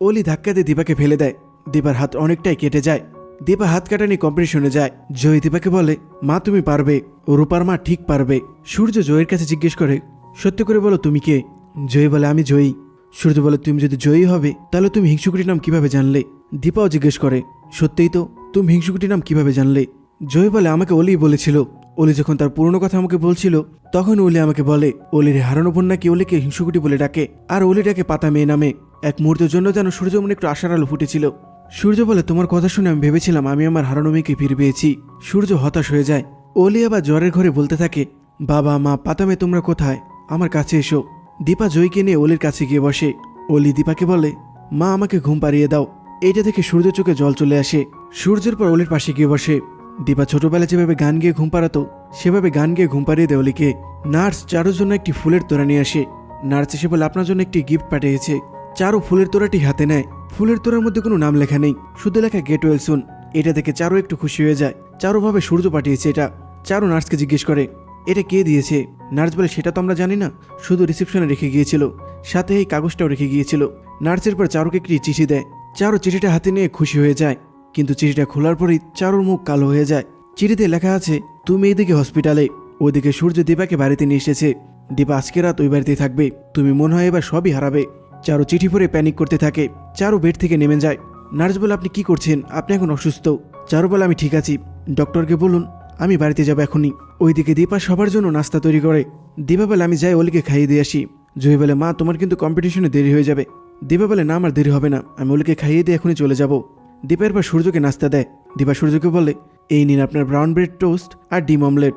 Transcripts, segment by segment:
অলি ধাক্কা দিয়ে দীপাকে ফেলে দেয়। দীপার হাত অনেকটাই কেটে যায়। দীপা হাত কাটা নিয়ে কম্পিটিশনে যায়। জয়ী দীপাকে বলে, মা, তুমি পারবে। রূপার মা ঠিক পারবে। সূর্য জয়ের কাছে জিজ্ঞেস করে, সত্যি করে বলো, তুমি কে? জয়ী বলে, আমি জয়ী। সূর্য বলে, তুমি যদি জয়ী হবে, তাহলে তুমি হিংসুকুটির নাম কীভাবে জানলে? দীপাও জিজ্ঞেস করে, সত্যিই তো, তুমি হিংসুকুটির নাম কীভাবে জানলে? জয় বলে, আমাকে অলি বলেছিল। অলি যখন তার পুরনো কথা আমাকে বলছিল, তখন অলি আমাকে বলে, অলির হারানো নাকি অলিকে হিংসুকুটি বলে ডাকে, আর অলি ডাকে পাতা মেয়ে নামে। এক মুহূর্তের জন্য যেন সূর্য মনে একটু আশার আলো ফুটেছিল। সূর্য বলে, তোমার কথা শুনে আমি ভেবেছিলাম আমি আমার হারানো মেয়েকে ফিরে পেয়েছি। সূর্য হতাশ হয়ে যায়। অলি আবার জ্বরের ঘরে বলতে থাকে, বাবা, মা, পাতামে তোমরা কোথায়? আমার কাছে এসো। দীপা জয়কে নিয়ে ওলির কাছে গিয়ে বসে। অলি দীপাকে বলে, মা, আমাকে ঘুম পাড়িয়ে দাও। এইটা থেকে সূর্য চোখে জল চলে আসে। সূর্যের পর ওলির পাশে গিয়ে বসে। দীপা ছোটবেলায় যেভাবে গান গেয়ে ঘুম পাড়াতো, সেভাবে গান গেয়ে ঘুম পাড়িয়ে দেয় অলিকে। নার্স চারোর জন্য একটি ফুলের তোড়া নিয়ে আসে। নার্স এসে বলে, আপনার জন্য একটি গিফট পাঠিয়েছে। চারু ফুলের তোড়াটি হাতে নেয়। ফুলের তোড়ার মধ্যে কোনো নাম লেখা নেই, শুধু লেখা গেট ওয়েল সুন এটা দেখে চারু একটু খুশি হয়ে যায়। চারু ভাবে সূর্য পাঠিয়েছে এটা। চারু নার্সকে জিজ্ঞেস করে, এটা কে দিয়েছে? নার্স বলে, সেটা তো আমরা জানি না। শুধু রিসেপশনে রেখে গিয়েছিল। সাথে এই কাগজটাও রেখে গিয়েছিল। নার্সের পর চারুকে একটি চিঠি দেয়। চারু চিঠিটা হাতে নিয়ে খুশি হয়ে যায়। কিন্তু চিঠিটা খোলার পরেই চারুর মুখ কালো হয়ে যায়। চিঠিতে লেখা আছে, তুমি এইদিকে হসপিটালে, ওইদিকে সূর্য দীপাকে বাড়িতে নিয়ে এসেছে। দীপা আজকে রাত ওই বাড়িতেই থাকবে। তুমি মনে হয় এবার সবই হারাবে। চারু চিঠি পড়ে প্যানিক করতে থাকে। চারু বেড থেকে নেমে যায়। নার্স বলে, আপনি কি করছেন? আপনি এখন অসুস্থ। চারু বলে, আমি ঠিক আছি। ডক্টরকে বলুন, আমি বাড়িতে যাব এখনই। ওইদিকে দীপা সবার জন্য নাস্তা তৈরি করে। দীপা বলে, আমি যাই অলিকে খাইয়ে দিয়ে আসি। জয়ী বলে, মা, তোমার কিন্তু কম্পিটিশনে দেরি হয়ে যাবে। দীপা বলে, না, আমার দেরি হবে না। আমি অলিকে খাইয়ে দিয়ে এখনই চলে যাব। দীপের পর সূর্যকে নাস্তা দেয়। দীপা সূর্যকে বলে, এই নিন আপনার ব্রাউন ব্রেড টোস্ট আর ডিম অমলেট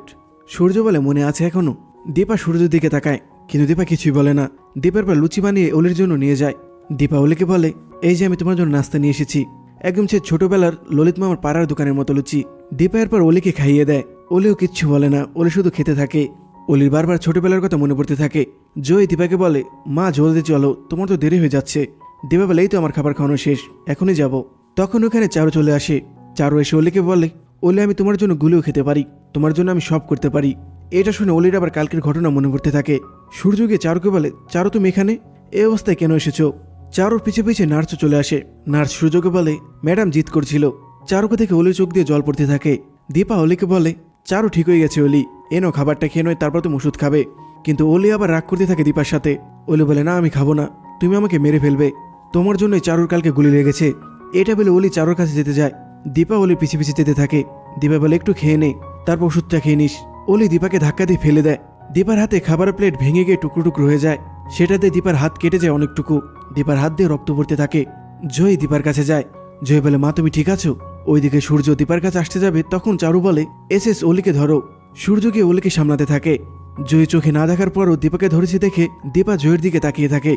সূর্য বলে, মনে আছে এখনও? দীপা সূর্যের দিকে তাকায়। কিন্তু দীপা কিছুই বলে না। দীপার পর লুচি বানিয়ে অলির জন্য নিয়ে যায়। দীপা অলিকে বলে, এই যে আমি তোমার জন্য নাস্তা নিয়ে এসেছি। একদম সে ছোটবেলার ললিত মামার পাড়ার দোকানের মতো লুচি। দীপা এরপর অলিকে খাইয়ে দেয়। অলিও কিচ্ছু বলে না অলি শুধু খেতে থাকে। অলির বারবার ছোটবেলার কথা মনে পড়তে থাকে। জয় দীপাকে বলে, মা, জলদি চলো, তোমার তো দেরি হয়ে যাচ্ছে। দীপা বলে, এই তো আমার খাবার খাওয়ানো শেষ, এখনই যাব। তখন ওখানে চারু চলে আসে। চারু এসে অলিকে বলে অলি আমি তোমার জন্য গুলিও খেতে পারি। তোমার জন্য আমি সব করতে পারি। এটা শুনে অলির আবার কালকের ঘটনা মনে পড়তে থাকে। সূর্য গিয়ে চারুকে বলে, চারু, তুমি এখানে? এ অবস্থায় কেন এসেছ? চারুর পিছে পিছে নার্সও চলে আসে। নার্স সূর্যকে বলে, ম্যাডাম জিত করছিল। চারুকে দেখে অলির চোখ দিয়ে জল পড়তে থাকে। দীপা অলিকে বলে, চারু ঠিক হয়ে গেছে অলি। এনো খাবারটা খেয়ে নয় তারপর তুমি ওষুধ খাবে। কিন্তু অলি আবার রাগ করতে থাকে দীপার সাথে। অলি বলে, না, আমি খাব না। তুমি আমাকে মেরে ফেলবে। তোমার জন্যই চারুর কালকে গুলি লেগেছে। এটা বলে অলি চারুর কাছে যেতে যায়। দীপা অলির পিছে পিছে যেতে থাকে। দীপা বলে, একটু খেয়ে নে, তারপর ওষুধটা খেয়ে নিস। অলি দীপাকে ধাক্কা দিয়ে ফেলে দেয়। দীপার হাতে খাবারের প্লেট ভেঙে গিয়ে টুকরো টুকরো হয়ে যায়। সেটাতে দীপার হাত কেটে যায় অনেকটুকু। দীপার হাত দিয়ে রক্ত পড়তে থাকে। জয় দীপার কাছে যায়। জয় বলে, মা, তুমি ঠিক আছো? ওইদিকে সূর্য দীপার কাছে আসতে যাবে, তখন চারু বলে এস এস অলিকে ধরো সূর্যকে অলিকে সামলাতে থাকে। জয় চোখে না দেখার পরও দীপাকে ধরেছে দেখে দীপা জয়ের দিকে তাকিয়ে থাকে।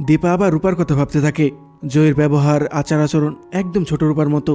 দীপা আবার রূপার কথা ভাবতে থাকে। জয়ের ব্যবহার আচার আচরণ একদম ছোট রূপার মতো।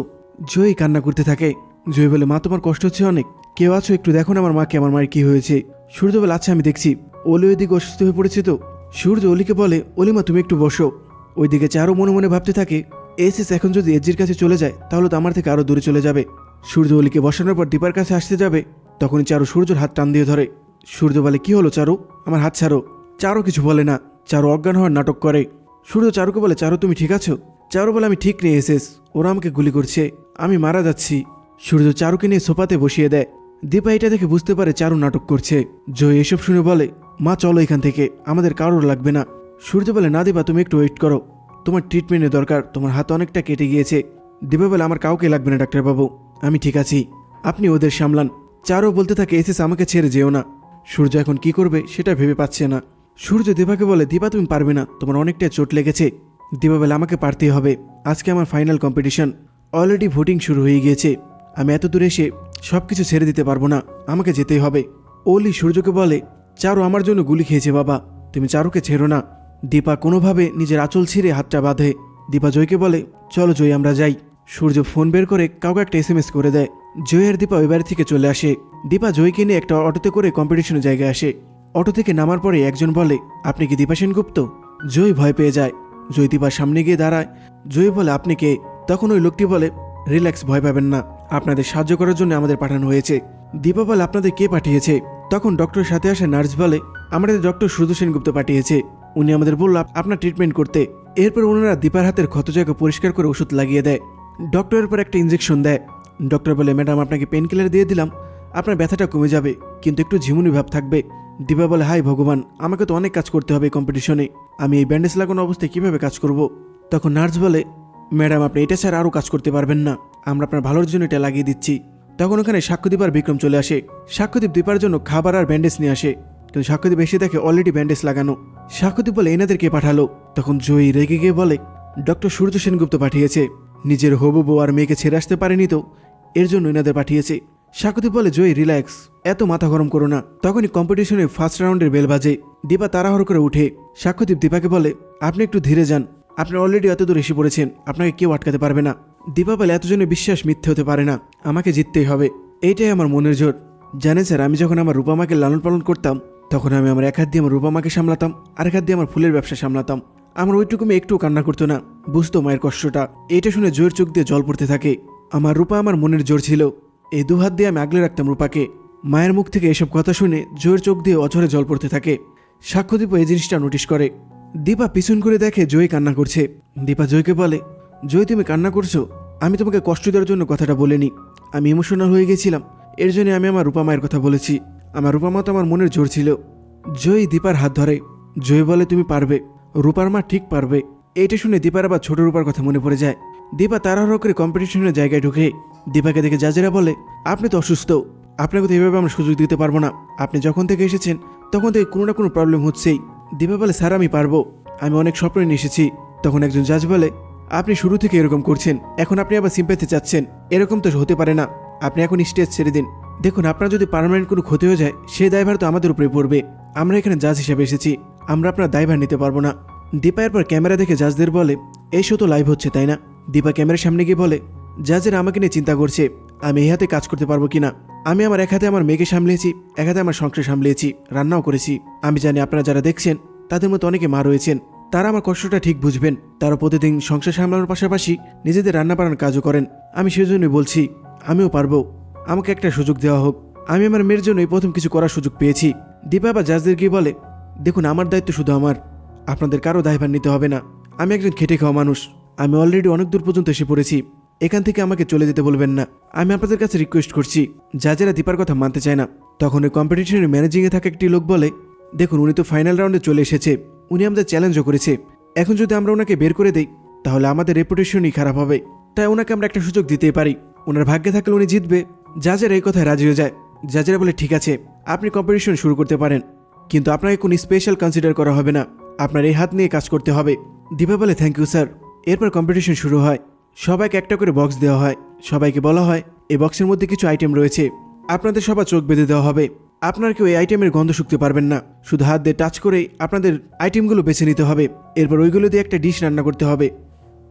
জয় কান্না করতে থাকে। জয় বলে, মা, তোমার কষ্ট হচ্ছে অনেক। কেউ আছো? একটু দেখো না আমার মাকে, আমার মায়ের কি হয়েছে? সূর্য বলে আচ্ছা আমি দেখছি। অলি ওইদিকে অসুস্থ হয়ে পড়েছে তো? সূর্য অলিকে বলে, অলিমা, তুমি একটু বসো। ওইদিকে চারও মনে মনে ভাবতে থাকে এস এস এখন যদি এজির কাছে চলে যায়, তাহলে তো আমার থেকে আরও দূরে চলে যাবে। সূর্য অলিকে বসানোর পর দীপার কাছে আসতে যাবে, তখনই চারু সূর্যর হাত টান দিয়ে ধরে। সূর্য বলে, কি হলো চারু? আমার হাত ছাড়ো। চারু কিছু বলে না। চারু অজ্ঞান হওয়ার নাটক করে। সূর্য চারুকে বলে, চারু, তুমি ঠিক আছো? চারু বলে, আমি ঠিক নেই এসেস ওরা আমাকে গুলি করছে। আমি মারা যাচ্ছি। সূর্য চারুকে নিয়ে সোফাতে বসিয়ে দেয়। দীপা এটা দেখে বুঝতে পারে চারু নাটক করছে। জয় এসব শুনে বলে, মা, চলো এখান থেকে, আমাদের কারোর লাগবে না। সূর্য বলে, না দীপা, তুমি একটু ওয়েট করো। তোমার ট্রিটমেন্টের দরকার, তোমার হাত অনেকটা কেটে গিয়েছে। দীপা বলে, আমার কাউকে লাগবে না ডাক্তারবাবু আমি ঠিক আছি। আপনি ওদের সামলান। চারও বলতে থাকে, এসেস, আমাকে ছেড়ে যেও না। সূর্য এখন কি করবে, সেটা ভেবে পাচ্ছে না। সূর্য দীপাকে বলে, দীপা, তুমি পারবে না। তোমার অনেকটা চোট লেগেছে। দীপা বলে, আমাকে পারতেই হবে। আজকে আমার ফাইনাল কম্পিটিশন অলরেডি ভোটিং শুরু হয়ে গিয়েছে। আমি এত দূরে এসে সব কিছু ছেড়ে দিতে পারব না। আমাকে যেতেই হবে। ওলি সূর্যকে বলে, চারু আমার জন্য গুলি খেয়েছে, বাবা। তুমি চারুকে ছেড়ো না। দীপা কোনোভাবে নিজের আঁচল ছিঁড়ে হাতটা বাঁধে। দীপা জয়কে বলে, চলো জয়, আমরা যাই। সূর্য ফোন বের করে কাউকে একটা এস করে দেয়। জয় আর দীপা ওই বাড়ি থেকে চলে আসে। দীপা জয়কে নিয়ে একটা অটোতে করে কম্পিটিশনের জায়গায় আসে। অটো থেকে নামার পরে একজন বলে, আপনি কি দীপা সেনগুপ্ত? জয় ভয় পেয়ে যায়। জয় দীপার সামনে গিয়ে দাঁড়ায়। জয় বলে, আপনি কে? তখন ওই লোকটি বলে, রিল্যাক্স, ভয় পাবেন না। আপনাদের সাহায্য করার জন্য আমাদের পাঠানো হয়েছে। দীপা বলে আপনাদের কে পাঠিয়েছে? তখন ডক্টরের সাথে আসে নার্স বলে, আমাদের ডক্টর সুধু সেনগুপ্ত পাঠিয়েছে। উনি আমাদের বলল, আপনার ট্রিটমেন্ট করতে। এরপর ওনারা দীপার হাতের ক্ষত জায়গা পরিষ্কার করে ওষুধ লাগিয়ে দেয়। ডক্টরের পর একটা ইঞ্জেকশন দেয়। ডক্টর বলে, ম্যাডাম, আপনাকে পেন কিলার দিয়ে দিলাম। আপনার ব্যথাটা কমে যাবে, কিন্তু একটু ঝিমুনি ভাব থাকবে। দীপা বলে, হাই ভগবান, আমাকে তো অনেক কাজ করতে হবে কম্পিটিশনে আমি এই ব্যান্ডেজ লাগানো অবস্থায় কীভাবে কাজ করব? তখন নার্স বলে, ম্যাডাম, আপনি এটা ছাড়া আরও কাজ করতে পারবেন না। আমরা আপনার ভালোর জন্য এটা লাগিয়ে দিচ্ছি। তখন ওখানে সাক্ষ্যদীপ আর বিক্রম চলে আসে। সাক্ষ্যদীপ দীপার জন্য খাবার আর ব্যান্ডেজ নিয়ে আসে। কিন্তু সাক্ষ্যদীপ এসে দেখে অলরেডি ব্যান্ডেজ লাগানো। সাক্ষ্যদীপ বলে, এনাদের কে পাঠালো? তখন জয়ী রেগে গিয়ে বলে ডক্টর সূর্য সেনগুপ্ত পাঠিয়েছে। নিজের হবু বউ আর মেয়েকে ছেড়ে আসতে পারেনি তো? এর জন্য এনাদের পাঠিয়েছে। সাক্ষ্যদীপ বলে, জয়ী রিল্যাক্স এত মাথা গরম করো না। তখনই কম্পিটিশনে ফার্স্ট রাউন্ডের বেল বাজে। দীপা তাড়াহড় করে উঠে। সাক্ষ্যদীপ দীপাকে বলে, আপনি একটু ধীরে যান। আপনি অলরেডি এত দূর এসে পড়েছেন। আপনাকে কেউ আটকাতে পারবে না। দীপা বলে এতজনের বিশ্বাস মিথ্যে হতে পারে না, আমাকে জিততেই হবে। এইটাই আমার মনের জোর। জানেন স্যার, আমি যখন আমার রূপামাকে লালন পালন করতাম, তখন আমি আমার এক হাত দিয়ে আমার রূপামাকে সামলাতাম, আর এক হাত দিয়ে আমার ফুলের ব্যবসা সামলাতাম। আমার ওইটুকু মেয়ে একটু কান্না করতো না। বুঝতো মায়ের কষ্টটা। এটা শুনে জোর চোখ দিয়ে জল পড়তে থাকে। আমার রূপা আমার মনের জোর ছিল। এই দু হাত দিয়ে আমি আগলে রাখতাম রূপাকে। মায়ের মুখ থেকে এসব কথা শুনে জয়ের চোখ দিয়ে অঝরে জল পড়তে থাকে। সাক্ষ্যদীপ এই জিনিসটা নোটিশ করে। দীপা পিছন করে দেখে জয় কান্না করছে। দীপা জয়কে বলে জয়, তুমি কান্না করছ? আমি তোমাকে কষ্ট দেওয়ার জন্য কথাটা বলিনি। আমি ইমোশনাল হয়ে গেছিলাম। এর জন্য আমি আমার রূপা মায়ের কথা বলেছি। আমার রূপা মা তো আমার মনের জোর ছিল। জয় দীপার হাত ধরে। জয় বলে, তুমি পারবে। রূপার মা ঠিক পারবে। এইটা শুনে দীপার আবার ছোট রূপার কথা মনে পড়ে যায়। দীপা তাড়াহুড়ো করে কম্পিটিশনের জায়গায় ঢুকে। দীপাকে দেখে জাজেরা বলে, আপনি তো অসুস্থ। আপনাকে তো এভাবে আমরা সুযোগ দিতে পারব না। আপনি যখন থেকে এসেছেন, তখন থেকে কোনো না কোনো প্রবলেম হচ্ছেই। দীপা বলে, স্যার, আমি পারব। আমি অনেক স্বপ্ন নিয়ে এসেছি। তখন একজন জাজ বলে আপনি শুরু থেকে এরকম করছেন, এখন আপনি আবার সিম্পাথি চাচ্ছেন, এরকম তো হতে পারে না। আপনি এখন স্টেজ ছেড়ে দিন। দেখুন, আপনার যদি পার্মানেন্ট কোনো ক্ষতি হয়ে যায়, সেই দায়ভার তো আমাদের উপরে পড়বে। আমরা এখানে জাজ হিসেবে এসেছি। আমরা আপনার দায়ভার নিতে পারব না। দীপা এরপর ক্যামেরা দেখে জাজদের বলে, এই শো তো লাইভ হচ্ছে, তাই না? দীপা ক্যামেরার সামনে গিয়ে বলে, জাজের আমাকে নিয়ে চিন্তা করছে, আমি এই হাতে কাজ করতে পারব কিনা? আমি আমার এক হাতে আমার মেয়েকে সামলিয়েছি এক হাতে আমার সংসার সামলিয়েছি রান্নাও করেছি। আমি জানি আপনারা যারা দেখছেন, তাদের মতো অনেকে মা রয়েছেন। তারা আমার কষ্টটা ঠিক বুঝবেন। তারা প্রতিদিন সংসার সামলানোর পাশাপাশি নিজেদের রান্না বান্নার কাজও করেন। আমি সেজন্যই বলছি, আমিও পারব। আমাকে একটা সুযোগ দেওয়া হোক। আমি আমার মেয়ের জন্যই প্রথম কিছু করার সুযোগ পেয়েছি। দীপা বা জাজদের গিয়ে বলে, দেখুন, আমার দায়িত্ব শুধু আমার। আপনাদের কারও দায়ভার নিতে হবে না। আমি একজন খেটে খাওয়া মানুষ। আমি অলরেডি অনেক দূর পর্যন্ত এসে পড়েছি। এখান থেকে আমাকে চলে যেতে বলবেন না। আমি আপনাদের কাছে রিকোয়েস্ট করছি। যারা দীপার কথা মানতে চায় না। তখন ওই কম্পিটিশনের ম্যানেজিংয়ে থাকা একটি লোক বলে, দেখুন, উনি তো ফাইনাল রাউন্ডে চলে এসেছে। উনি আমাদের চ্যালেঞ্জও করেছে। এখন যদি আমরা ওনাকে বের করে দেই, তাহলে আমাদের রেপুটেশনই খারাপ হবে। তাই ওনাকে আমরা একটা সুযোগ দিতেই পারি। ওনার ভাগ্যে থাকলে উনি জিতবে। জাজের এই কথায় রাজি হয়ে যায়। জাজেরা বলে ঠিক আছে, আপনি কম্পিটিশন শুরু করতে পারেন। কিন্তু আপনাকে কোনো স্পেশাল কনসিডার করা হবে না। আপনার এই হাত নিয়ে কাজ করতে হবে। দীপা বলে থ্যাংক ইউ স্যার এরপর কম্পিটিশন শুরু হয়। সবাইকে একটা করে বক্স দেওয়া হয়। সবাইকে বলা হয়, এই বক্সের মধ্যে কিছু আইটেম রয়েছে। আপনাদের সবার চোখ বেঁধে দেওয়া হবে। আপনার কেউ এই আইটেমের গন্ধ শুকতে পারবেন না। শুধু হাত দিয়ে টাচ করেই আপনাদের আইটেমগুলো বেছে নিতে হবে। এরপর ওইগুলো দিয়ে একটা ডিশ রান্না করতে হবে।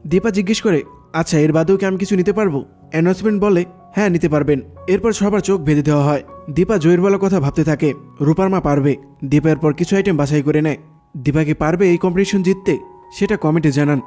দীপা জিজ্ঞেস করে আচ্ছা এর বাদেও কি আমি কিছু নিতে পারব? অ্যানাউন্সমেন্ট বলে হ্যাঁ নিতে পারবেন। এরপর সবার চোখ বেঁধে দেওয়া হয়। দীপা জয়ের বলার কথা ভাবতে থাকে, রূপার মা পারবে। দীপা এরপর কিছু আইটেম বাছাই করে নেয়। দীপা কি পারবে এই কম্পিটিশন জিততে? সেটা কমেন্টে জানান।